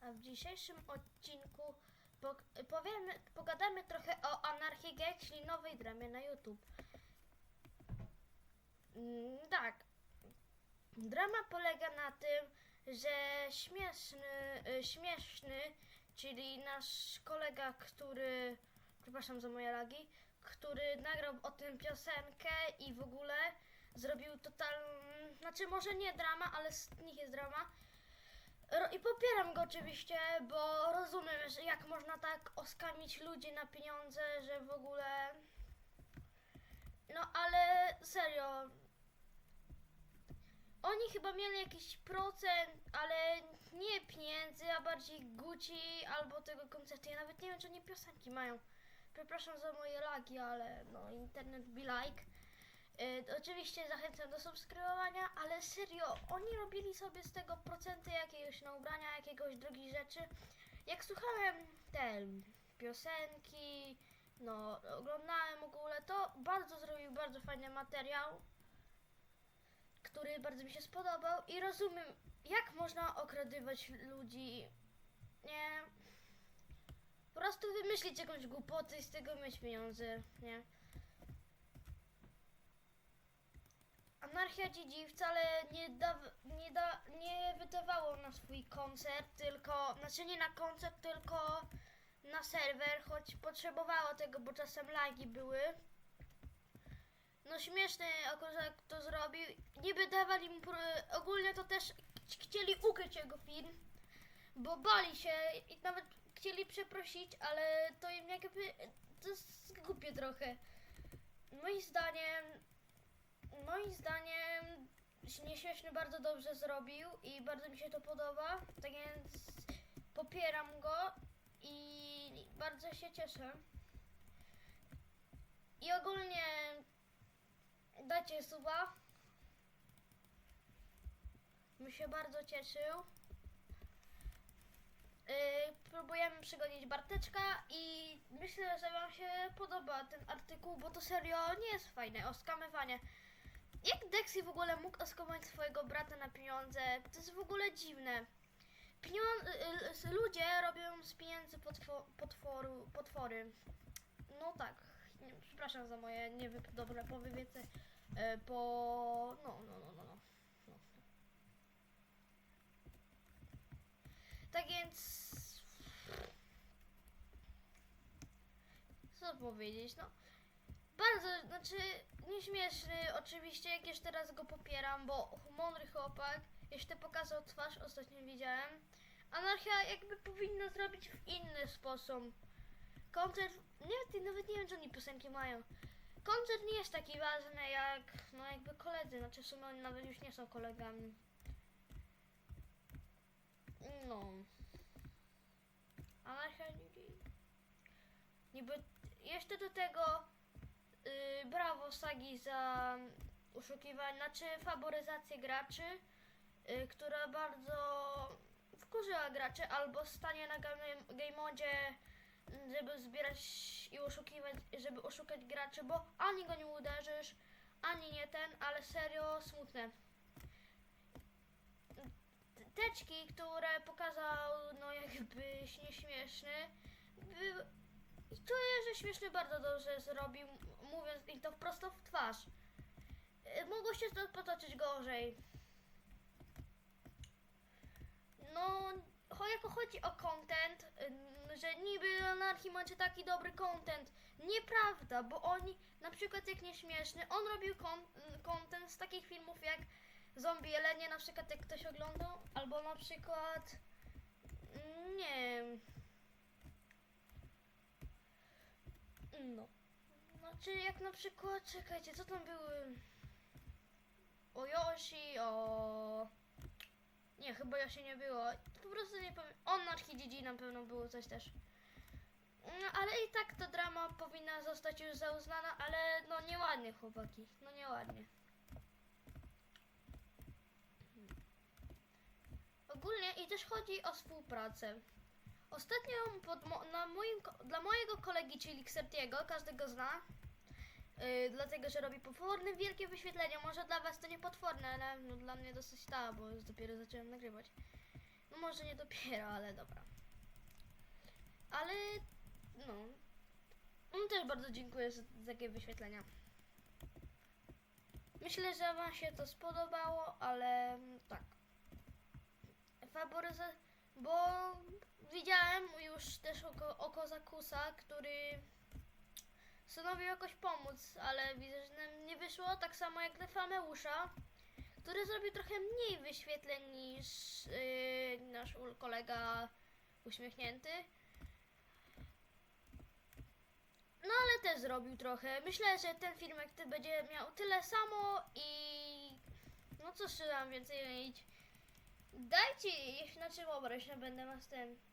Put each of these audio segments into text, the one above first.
a w dzisiejszym odcinku po, powiemy, pogadamy trochę o Anarchy Gang, czyli nowej dramie na YouTube. Mm, tak. Drama polega na tym, że śmieszny, y, śmieszny, czyli nasz kolega, który, przepraszam za moje lagi, który nagrał o tym piosenkę i w ogóle zrobił totalną, znaczy może nie drama, ale z nich jest drama. I popieram go oczywiście, bo rozumiem, że jak można tak oskamić ludzi na pieniądze, że w ogóle. No ale serio. Oni chyba mieli jakiś procent, ale nie pieniędzy, a bardziej Gucci albo tego koncertu. Ja nawet nie wiem, czy oni piosenki mają. Przepraszam za moje lagi, ale no internet be like. Y, oczywiście zachęcam do subskrybowania, ale serio, oni robili sobie z tego procenty jakiegoś na ubrania, jakiegoś drugich rzeczy. Jak słuchałem te piosenki, no oglądałem ogóle, to bardzo zrobił bardzo fajny materiał, który bardzo mi się spodobał i rozumiem, jak można okradywać ludzi, nie? Po prostu wymyślić jakąś głupotę i z tego mieć pieniądze, nie? Anarchia GG wcale nie, da, nie, da, nie wydawało na swój koncert, tylko, znaczy nie na koncert, tylko na serwer, choć potrzebowało tego, bo czasem lagi były. No śmieszny akurat to zrobił. Niby dawali mu, ogólnie to też ch- chcieli ukryć jego film, bo bali się i nawet chcieli przeprosić, ale to im jakby, to jest głupie trochę. Moim zdaniem Moim zdaniem Nieśmieszny bardzo dobrze zrobił i bardzo mi się to podoba, tak więc popieram go i bardzo się cieszę. I ogólnie dajcie suba. Mi się bardzo cieszył. Yy, próbujemy przygonić Barteczka i myślę, że Wam się podoba ten artykuł, bo to serio nie jest fajne, oskamywanie. Jak Dexy w ogóle mógł oskamować swojego brata na pieniądze? To jest w ogóle dziwne. Pieniądze, ludzie robią z pieniędzy potwo, potworu, potwory. No tak, nie, przepraszam za moje niedobre powywiece e, po... no, no, no, no, no. no. Tak więc... Co powiedzieć, no... Bardzo, znaczy nieśmieszny, oczywiście, jak jeszcze raz go popieram, bo mądry chłopak, jeszcze pokazał twarz, ostatnio widziałem. Anarchia jakby powinna zrobić w inny sposób. Koncert, nie, nawet nie wiem, czy oni piosenki mają. Koncert nie jest taki ważny jak, no jakby koledzy, znaczy w sumie oni nawet już nie są kolegami. No. Anarchia niby jeszcze do tego yy, brawo Sagi za uszukiwanie, znaczy faworyzację graczy, yy, która bardzo wkurzyła graczy, albo stanie na game, modzie, mm, żeby zbierać i oszukiwać, żeby oszukać graczy, bo ani go nie uderzysz, ani nie ten, ale serio smutne. Teczki, które pokazał, no jakby nieśmieszny, by, czuję, że śmieszny bardzo dobrze zrobił, mówiąc im to prosto w twarz. Y, Mogło się to potoczyć gorzej. No, jako chodzi o content, y, że niby Anarchy macie taki dobry content. Nieprawda, bo oni, na przykład jak nieśmieszny, on robił kon- content z takich filmów jak Zombie Jelenie, na przykład jak ktoś oglądał, albo na przykład, nie wiem, No. Znaczy jak na przykład, czekajcie, co tam były? O Yoshi, o... Nie, chyba Yoshi nie było. Po prostu nie powiem. O Narki GG na pewno było coś też. No, ale i tak ta drama powinna zostać już zauznana, ale no nieładnie chłopaki, no nieładnie. Ogólnie i też chodzi o współpracę. Ostatnio mo- na moim, dla mojego kolegi, czyli Xertiego, każdy go zna, yy, dlatego że robi potworne wielkie wyświetlenia. Może dla was to nie potworne, ale no, dla mnie dosyć ta, bo już dopiero zacząłem nagrywać. No może nie dopiero, ale dobra. Ale no. On też bardzo dziękuję za, za takie wyświetlenia. Myślę, że Wam się to spodobało, ale mm, tak. Faworyzę, bo też oko, oko Zakusa, który stanowił jakoś pomóc, ale widzę, że nam nie wyszło. Tak samo jak Defameusza, który zrobił trochę mniej wyświetleń niż yy, nasz kolega uśmiechnięty. No ale też zrobił trochę. Myślę, że ten filmek ty będzie miał tyle samo i no cóż tam więcej mieć. Dajcie, jeśli znaczy wyobraź, no będę was ten.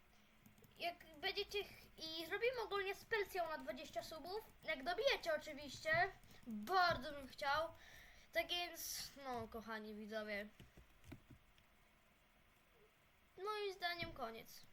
Jak będziecie ch- i zrobimy ogólnie specjał na 20 subów, jak dobijecie oczywiście, bardzo bym chciał. Tak więc, no kochani widzowie. Moim zdaniem koniec.